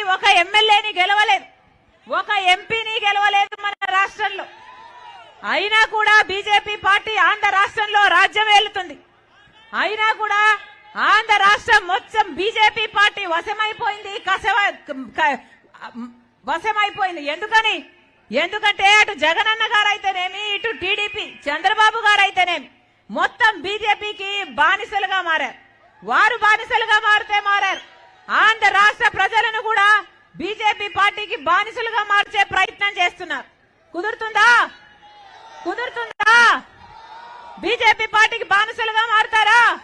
కానీ ఒక ఎమ్మెల్యేని గెలవలేదు. ఒక ఎంపీని గెలవలేదు మన రాష్ట్రంలో. అయినా కూడా బీజేపీ పార్టీ ఆంధ్ర రాష్ట్రంలో రాజ్యం ఏలుతుంది. అయినా కూడా ఆంధ్ర రాష్ట్రం మొత్తం బీజేపీ పార్టీ వశమైపోయింది కసవ వశమైపోయింది. ఎందుకని? ఎందుకంటే అటు జగనన్న గారు అయితేనేమి ఇటు టీడీపీ చంద్రబాబు గారు అయితేనేమి మొత్తం బీజేపీకి బానిసలుగా మారారు. వారు బానిసలుగా మారితే మారారు. ఆంధ్ర రాష్ట్ర ప్రజలను కూడా బీజేపీ పార్టీకి బానిసలుగా మార్చే ప్రయత్నం చేస్తున్నారు. కుదురుతుందా? కుదురుతుందా? బీజేపీ పార్టీకి బానిసలుగా మారుతారా?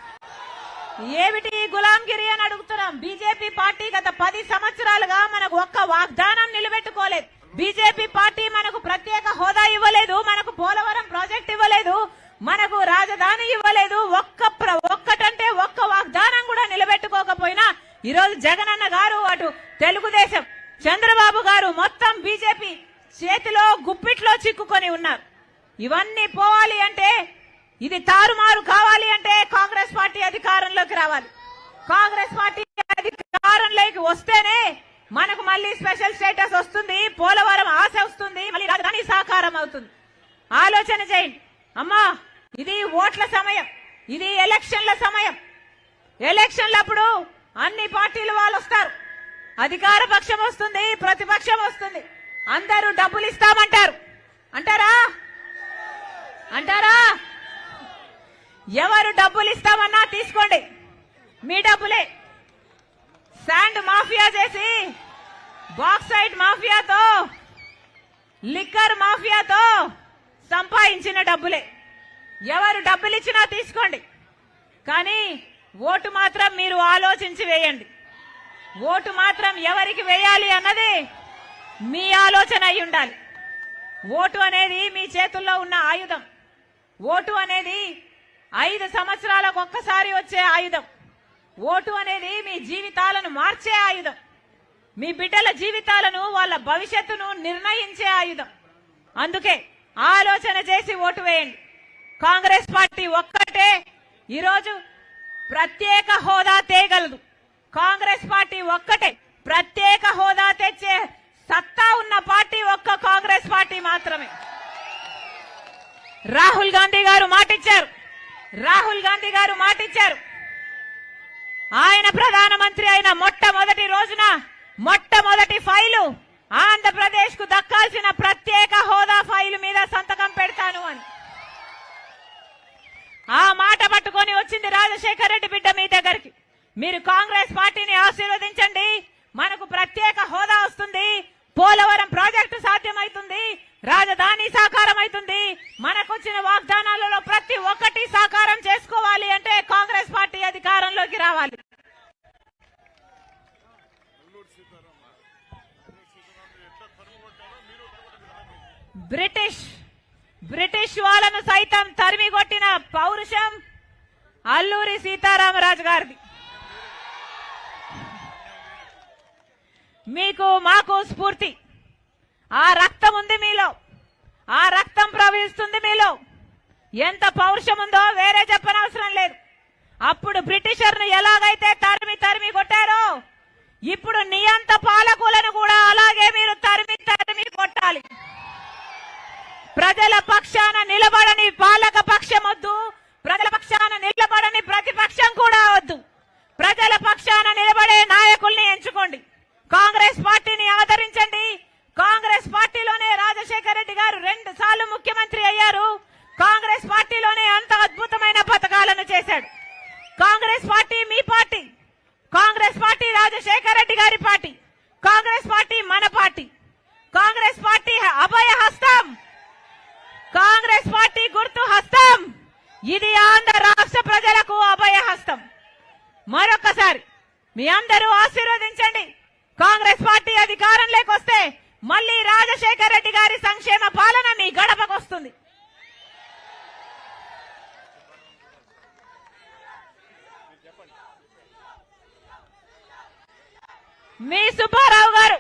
ఏమిటి గులాంగిరి అని అడుగుతున్నాం. బీజేపీ పార్టీ గత పది సంవత్సరాలుగా మనకు ఒక్క వాగ్దానం నిలబెట్టుకోలేదు. బీజేపీ పార్టీ మనకు ప్రత్యేక హోదా ఇవ్వ మనకు పోలవరం ప్రాజెక్ట్ ఇవ్వలేదు మనకు రాజధాని ఇవ్వలేదు ఒక్క ప్ర- ఒక్కటంటే ఒక్క వాగ్దానం కూడా నిలబెట్టుకోకపోయినా ఈ రోజు జగనన్న గారు అటు తెలుగుదేశం. చంద్రబాబు గారు మొత్తం బీజేపీ చేతిలో గుప్పిట్లో చిక్కుకొని ఉన్నారు. ఇవన్నీ పోవాలి అంటే ఇది తారుమారు కావాలి అంటే కాంగ్రెస్ పార్టీ అధికారంలోకి రావాలి. కాంగ్రెస్ పార్టీ అధికారంలోకి వస్తేనే మనకు మళ్ళీ స్పెషల్ స్టేటస్ వస్తుంది పోలవరం ఆశ వస్తుంది మళ్ళీ రాజధాని సాకారం అవుతుంది. ఆలోచన చేయండి. అమ్మా ఇది ఓట్ల సమయం ఇది ఎలక్షన్ల సమయం. ఎలక్షన్లప్పుడు అన్ని పార్టీలు వాళ్ళు వస్తారు. అధికార పక్షం వస్తుంది ప్రతిపక్షం వస్తుంది. అందరూ డబ్బులు ఇస్తామంటారు. అంటారా? అంటారా? ఎవరు డబ్బులు ఇస్తామన్నా తీసుకోండి. మీ డబ్బులే. శాండ్ మాఫియా చేసి బాక్సైట్ మాఫియాతో లిక్కర్ మాఫియాతో సంపాదించిన డబ్బులే. ఎవరు డబ్బులు ఇచ్చినా తీసుకోండి. కానీ ఓటు మాత్రం మీరు ఆలోచించి వేయండి. ఓటు మాత్రం ఎవరికి వేయాలి అన్నది మీ ఆలోచన అయి ఉండాలి. ఓటు అనేది మీ చేతుల్లో ఉన్న ఆయుధం. ఓటు అనేది ఐదు సంవత్సరాలకు ఒక్కసారి వచ్చే ఆయుధం. ఓటు అనేది మీ జీవితాలను మార్చే ఆయుధం. మీ బిడ్డల జీవితాలను వాళ్ళ భవిష్యత్తును నిర్ణయించే ఆయుధం. అందుకే ఆలోచన చేసి ఓటు వేయండి. కాంగ్రెస్ పార్టీ ఒక్కటే ఈరోజు ప్రత్యేక హోదా తేగలదు కాంగ్రెస్ పార్టీ ఒక్కటే. ప్రత్యేక హోదా తెచ్చే సత్తా ఉన్న పార్టీ ఒక్క కాంగ్రెస్ పార్టీ మాత్రమే. రాహుల్ గాంధీ గారు మాటిచ్చారు. రాహుల్ గాంధీ గారు మాటిచ్చారు. ఆయన ప్రధానమంత్రి అయిన మొట్టమొదటి రోజున మొట్ట రాజశేఖర రెడ్డి బిడ్డ మీ దగ్గరికి. మీరు కాంగ్రెస్ పార్టీని ఆశీర్వదించండి. మనకు ప్రత్యేక హోదా వస్తుంది. పోలవరం ప్రాజెక్టు సాధ్యమవుతుంది రాజధాని సాకారం అవుతుంది మనకొచ్చిన వాగ్దానాలలో ప్రతి ఒక్కటి సాకారం చేసుకోవాలి అంటే కాంగ్రెస్ పార్టీ అధికారంలోకి రావాలి. బ్రిటిష్ బ్రిటిష్ వాళ్ళను సైతం తరిమి కొట్టిన పౌరుషం అల్లూరి సీతారామరాజు గారిది. మీకు మాకు స్ఫూర్తి. ఆ రక్తం ఉంది మీలో. ఆ రక్తం ప్రవహిస్తుంది మీలో. ఎంత పౌరుషం ఉందో వేరే చెప్పనవసరం లేదు. అప్పుడు బ్రిటిషర్ను ఎలాగైతే తరిమి తరిమి కొట్టారో ఇప్పుడు నియంత పాలకులను కూడా అలాగే మీరు తరిమి తరిమి కొట్టాలి. ప్రజల పక్షాన నిలబడని పాలక పక్షం వద్దు ప్రజల పక్షాన నిలబడని ప్రతిపక్షం కూడా అవద్దు. ప్రజల పక్షాన నిలబడే నాయకుల్ని ఎంచుకోండి. కాంగ్రెస్ పార్టీని ఆదరించండి కాంగ్రెస్ పార్టీలోనే రాజశేఖర రెడ్డి గారు రెండు సార్లు ముఖ్యమంత్రి అయ్యారు. కాంగ్రెస్ పార్టీలోనే అంత అద్భుతమైన పథకాలను చేశాడు. కాంగ్రెస్ పార్టీ మీ పార్టీ. కాంగ్రెస్ పార్టీ రాజశేఖర రెడ్డి గారి పార్టీ. కాంగ్రెస్ పార్టీ మన party. Congress party Abhaya Hastam Congress party గుర్తు హస్తం ఇది ఆంధ్ర రాష్ట్ర ప్రజలకు అభయహస్తం. మరొకసారి మీ అందరూ ఆశీర్వదించండి. కాంగ్రెస్ పార్టీ అధికారంలోకి వస్తే మళ్ళీ రాజశేఖర రెడ్డి గారి సంక్షేమ పాలన మీ గడపకు వస్తుంది. మీ సుబ్బారావు గారు